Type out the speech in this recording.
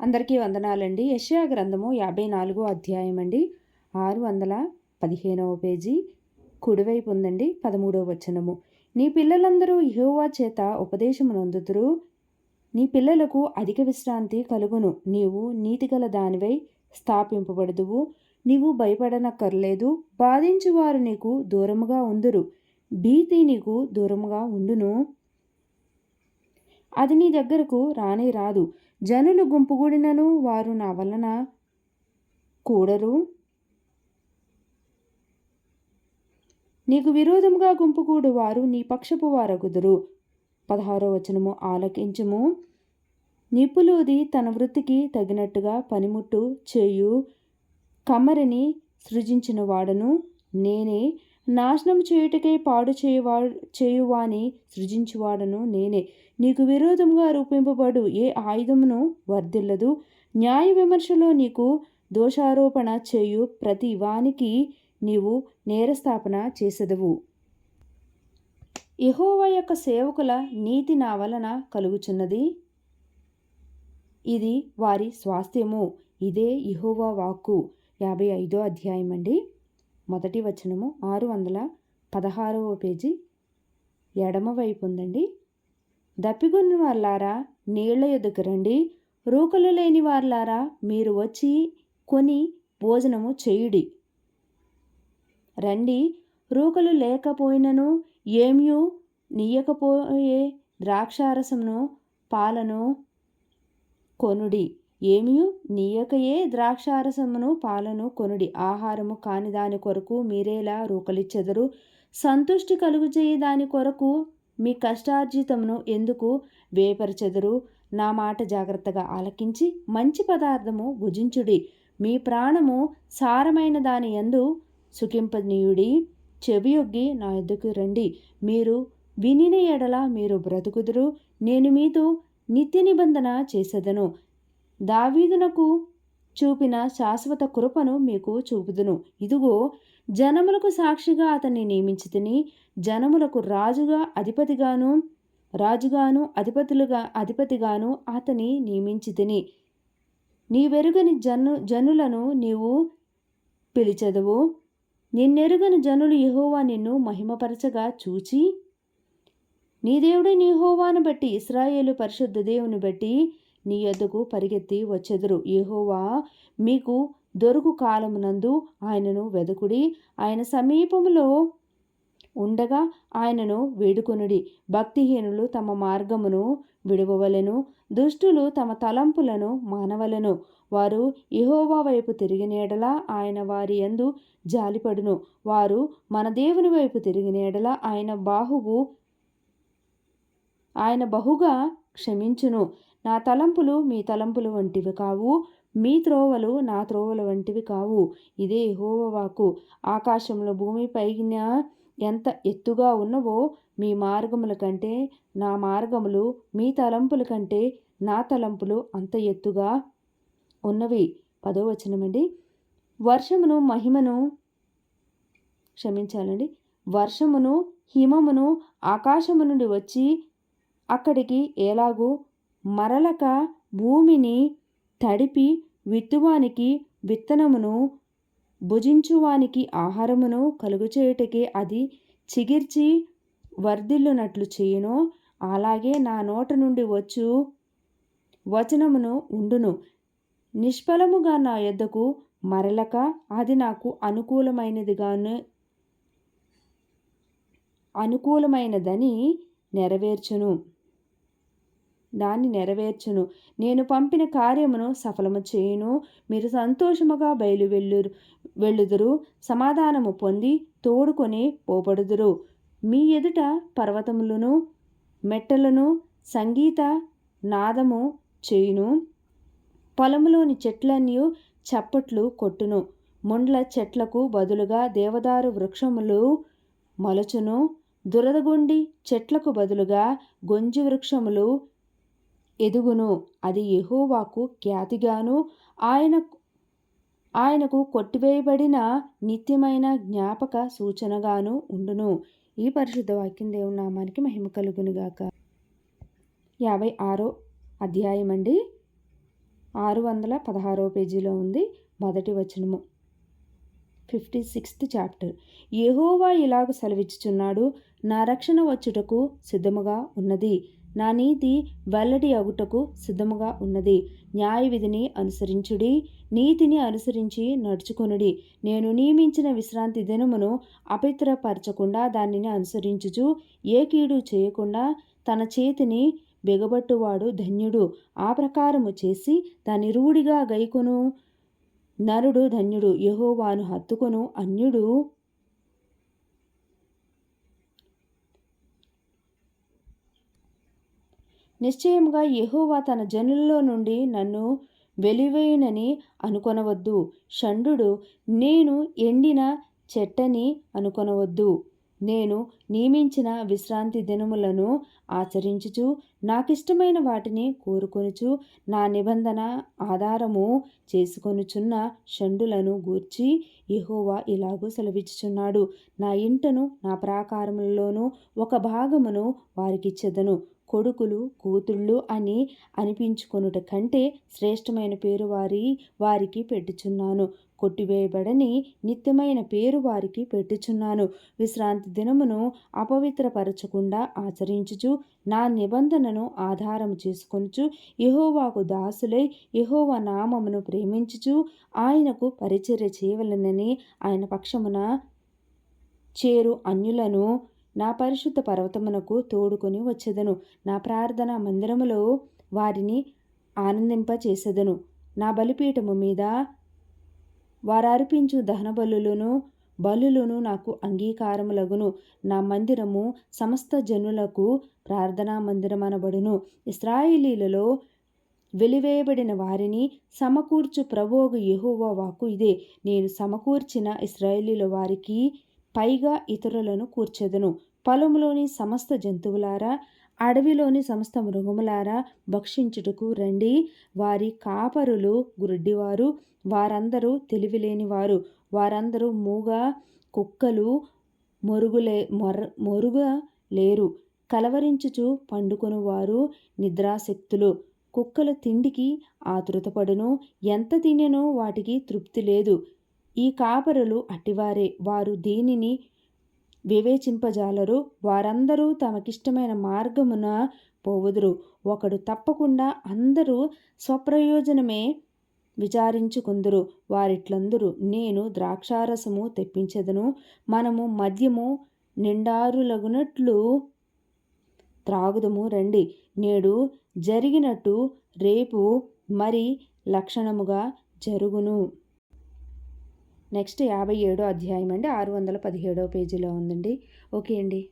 అందరికీ వందనాలండి. యెషయా గ్రంథము యాభై నాలుగో అధ్యాయం అండి. ఆరు వందల పదిహేనవ పేజీ కుడివైపు ఉందండి పదమూడవ వచనము. నీ పిల్లలందరూ యహోవా చేత ఉపదేశమునందుతురు నీ పిల్లలకు అధిక విశ్రాంతి కలుగును. నీవు నీతిగల దానివై స్థాపింపబడదువు. నీవు భయపడనక్కర్లేదు. బాధించువారు నీకు దూరముగా ఉందురు. భీతి నీకు దూరముగా ఉండును. అది నీ దగ్గరకు రానే రాదు. జనులు గుంపుగూడినను వారు నా వలన కూడరు. నీకు విరోధముగా గుంపుకూడు వారు నీ పక్షపు వారగుదురు. పదహారో వచనము ఆలకించము. నిపులోది తన వృత్తికి తగినట్టుగా పనిముట్టు చేయు. కమ్మరిని సృజించిన వాడను నేనే నాశనం చేయుటకై పాడు చేయువా చేయువాని సృజించువాడను నేనే. నీకు విరోధంగా రూపింపబడు ఏ ఆయుధమును వర్ధిల్లదు? న్యాయ విమర్శలో నీకు దోషారోపణ చేయు ప్రతి వానికి నీవు నేరస్థాపన చేసెదవు. ఇహోవా యొక్క సేవకుల నీతి నా వలన కలుగుచున్నది. ఇది వారి స్వాస్థ్యము. ఇదే ఇహోవా వాక్కు. యాభై ఐదో అధ్యాయం అండి మొదటి వచనము ఆరు వందల పదహారవ పేజీ. ఎడమవైపు ఉందండి. దప్పిగొన్న వాళ్ళారా నీళ్ళ ఎదుకు రండి. రూకలు లేని వాళ్ళారా మీరు వచ్చి కొని భోజనము చేయుడి. రండి. రూకలు లేకపోయినను ఏమ్యూ నీయకపోయే ద్రాక్షారసమును పాలను కొనుడి. ఏమియు? నీయకయే ద్రాక్షారసమును పాలను కొనుడి. ఆహారము కాని దాని కొరకు మీరేలా రూకలిచ్చెదరు సంతుష్టి కలుగుచేయి దాని కొరకు మీ కష్టార్జితమును ఎందుకు వేపరచెదరు? నా మాట జాగ్రత్తగా ఆలకించి మంచి పదార్థము భుజించుడి. మీ ప్రాణము సారమైన దాని ఎందు సుఖింపనీయుడి. చెవియొగ్గి నా ఎద్దుకు రండి. మీరు వినిన ఎడల మీరు బ్రతుకుదురు. నేను మీతో నిత్య నిబంధన చేసేదను. దావీదునకు చూపిన శాశ్వత కృపను మీకు చూపుదును. ఇదిగో జనములకు సాక్షిగా అతన్ని నియమించి తిని జనములకు రాజుగా అధిపతిగాను రాజుగాను అధిపతులుగా అధిపతిగాను అతని నియమించి తిని నీవెరుగని జను జనులను నీవు పిలిచెదవు. నిన్నెరుగని జనులు యహోవా నిన్ను మహిమపరచగా చూచి నీ దేవుడి నీ హోవాను బట్టి ఇస్రాయేలు పరిశుద్ధ దేవుని బట్టి నీ యొద్దకు పరిగెత్తి వచ్చెదరు. యహోవా మీకు దొరుకు కాలమునందు ఆయనను వెదకుడి. ఆయన సమీపంలో ఉండగా ఆయనను వేడుకొనుడి. భక్తిహీనులు తమ మార్గమును విడవవలెను. దుష్టులు తమ తలంపులను మానవలను. వారు ఇహోవా వైపు తిరిగినేడలా ఆయన వారి యందు జాలిపడును. వారు మన దేవుని వైపు తిరిగినేడలా ఆయన బాహువు ఆయన బహుగా క్షమించును. నా తలంపులు మీ తలంపులు వంటివి కావు మీ త్రోవలు నా త్రోవల వంటివి కావు. ఇదే హోవవాకు ఆకాశంలో భూమి పైన ఎంత ఎత్తుగా ఉన్నవో మీ మార్గముల కంటే నా మార్గములు మీ తలంపుల కంటే నా తలంపులు అంత ఎత్తుగా ఉన్నవి. పదో వచనమండి వర్షమును మహిమను క్షమించాలండి. వర్షమును హిమమును ఆకాశము నుండి వచ్చి అక్కడికి ఎలాగూ మరలక భూమిని తడిపి విత్తువానికి విత్తనమును భుజించువానికి ఆహారమును కలుగుచేయుటకే అది చిగిర్చి వర్ధిల్లునట్లు చేయును. అలాగే నా నోట నుండి వచ్చు వచనమును ఉండును. నిష్ఫలముగా నా యొద్దకు మరలక అది నాకు అనుకూలమైనదిగాను అనుకూలమైనదని నెరవేర్చును. దాన్ని నెరవేర్చును. నేను పంపిన కార్యమును సఫలము చేయును. మీరు సంతోషముగా బయలు వెళ్ళురు వెళ్ళుదురు సమాధానము పొంది తోడుకొని పోబడుదురు. మీ ఎదుట పర్వతములను మెట్టలను సంగీత నాదము చేయును. పొలములోని చెట్లన్నీ చప్పట్లు కొట్టును. ముండ్ల చెట్లకు బదులుగా దేవదారు వృక్షములు మొలచును. దురదగొండి చెట్లకు బదులుగా గొంజి వృక్షములు ఎదుగును. అది యహోవాకు ఖ్యాతిగాను ఆయన ఆయనకు కొట్టివేయబడిన నిత్యమైన జ్ఞాపక సూచనగాను ఉండును. ఈ పరిశుద్ధ వాక్యం దేవుని నామానికి మహిమ కలుగునుగాక యాభై ఆరో అధ్యాయం అండి. ఆరు వందల పదహారవ పేజీలో ఉంది మొదటి వచనము. Fifty sixth chapter. యహోవా ఇలాగ సెలవిచ్చుచున్నాడు నా రక్షణ వచ్చుటకు సిద్ధముగా ఉన్నది. నా నీతి వెల్లడి అగుటకు సిద్ధముగా ఉన్నది. న్యాయ విధిని అనుసరించుడి నీతిని అనుసరించి నడుచుకొనుడి. నేను నియమించిన విశ్రాంతి దినమును అపిత్రపరచకుండా దానిని అనుసరించుచు ఏ కీడు చేయకుండా తన చేతిని బిగబట్టువాడు ధన్యుడు. ఆ ప్రకారము చేసి దాని రూఢిగా గైకొను నరుడు ధన్యుడు. యహోవాను హత్తుకొను. అన్యుడు నిశ్చయముగా యహోవా తన జనుల్లో నుండి నన్ను వెలివేయునని అనుకొనవద్దు. షండు నేను ఎండిన చెట్టని అనుకొనవద్దు. నేను నియమించిన విశ్రాంతి దినములను ఆచరించుచు నాకిష్టమైన వాటిని కోరుకొనుచు నా నిబంధన ఆధారము చేసుకొనుచున్న షండులను గూర్చి యహోవా ఇలాగూ సెలవిచ్చుచున్నాడు. నా ఇంటను నా ప్రాకారములలోనూ ఒక భాగమును వారికిచ్చెదను. కొడుకులు కూతుళ్ళు అని అనిపించుకొనుట కంటే శ్రేష్టమైన పేరు వారి వారికి పెట్టుచున్నాను. కొట్టివేయబడని నిత్యమైన పేరు వారికి పెట్టుచున్నాను. విశ్రాంతి దినమును అపవిత్రపరచకుండా ఆచరించుచు నా నిబంధనను ఆధారం చేసుకొనుచు యహోవాకు దాసులై యహోవా నామమును ప్రేమించుచు ఆయనకు పరిచర్య చేయవలనని ఆయన పక్షమున చేరు అన్యులను నా పరిశుద్ధ పర్వతమునకు తోడుకొని వచ్చేదను. నా ప్రార్థన మందిరములో వారిని ఆనందింపచేసేదను. నా బలిపీఠము మీద వారర్పించు దహన బలులను బలులను నాకు అంగీకారములగును. నా మందిరము సమస్త జనులకు ప్రార్థనా మందిరం అనబడును ఇస్రాయిలీలలో వెలివేయబడిన వారిని సమకూర్చు ప్రభోగు యహోవా వాకు ఇదే. నేను సమకూర్చిన ఇస్రాయేలీల వారికి పైగా ఇతరులను కూర్చెదను. పొలంలోని సమస్త జంతువులారా అడవిలోని సమస్త మృగములారా భక్షించుటకు రండి. వారి కాపరులు గురుడ్డివారు వారందరూ తెలివిలేనివారు. వారందరూ మూగ కుక్కలు మొరుగులే మొర మొరుగ లేరు. కలవరించుచు పండుకొనువారు నిద్రాశక్తులు. కుక్కల తిండికి ఆతృతపడును. ఎంత తినెనో వాటికి తృప్తి లేదు. ఈ కాపరులు అట్టివారే. వారు దీనిని వివేచింపజాలరు. వారందరూ తమకిష్టమైన మార్గమున పోవుదురు. ఒకడు తప్పకుండా అందరూ స్వప్రయోజనమే విచారించుకుందరు. వారిట్లందరూ నేను ద్రాక్షారసము తెప్పించదను. మనము మద్యము నిండారులగునట్లు త్రాగుదము. రండి. నేడు జరిగినట్టు రేపు మరి లక్షణముగా జరుగును. నెక్స్ట్ యాభై ఏడో అధ్యాయం అండి ఆరు వందల పదిహేడో పేజీలో ఉందండి. ఓకే అండి.